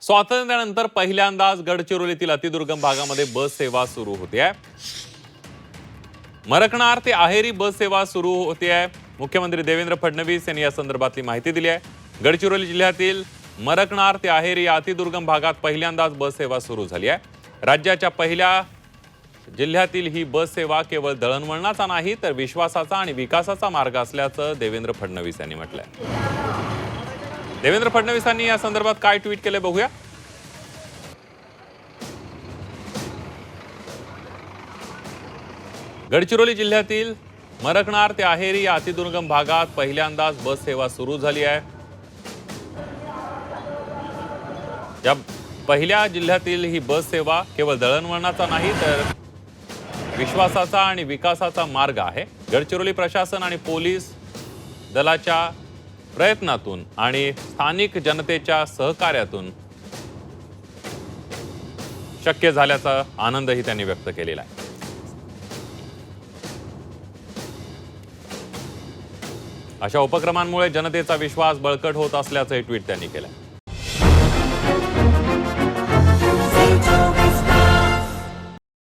स्वातंत्र्यानंतर पहिल्यांदाच गडचिरोलीतील अतिदुर्गम भागामध्ये बस सेवा सुरू होते आहे मरकणार ते आहेरी बस सेवा सुरू होते आहे मुख्यमंत्री देवेंद्र फडणवीस यांनी या संदर्भातली माहिती दिली आहे. गडचिरोली जिल्ह्यातील मरकणार ते आहेरी या अतिदुर्गम भागात पहिल्यांदाच बस सेवा सुरू झाली आहे. राज्याच्या पहिल्या जिल्ह्यातील ही बस सेवा केवळ दळणवळणाचा नाही तर विश्वासाचा आणि विकासाचा मार्ग असल्याचं देवेंद्र फडणवीस यांनी म्हटलंय. देवेंद्र फडणवीसांनी या संदर्भात काय ट्विट केले बघूया. गडचिरोली जिल्ह्यातील मरकणार ते आहेरी या अतिदुर्गम भागात पहिल्यांदाच बस सेवा सुरू झाली आहे. या पहिल्या जिल्ह्यातील ही बस सेवा केवळ दळणवळणाचा नाही तर विश्वासाचा आणि विकासाचा मार्ग आहे. गडचिरोली प्रशासन आणि पोलीस दलाच्या प्रयत्नातून आणि स्थानिक जनतेच्या सहकार्यातून शक्य झाल्याचा आनंदही त्यांनी व्यक्त केलेला आहे. अशा उपक्रमांमुळे जनतेचा विश्वास बळकट होत असल्याचं ट्विट त्यांनी केलं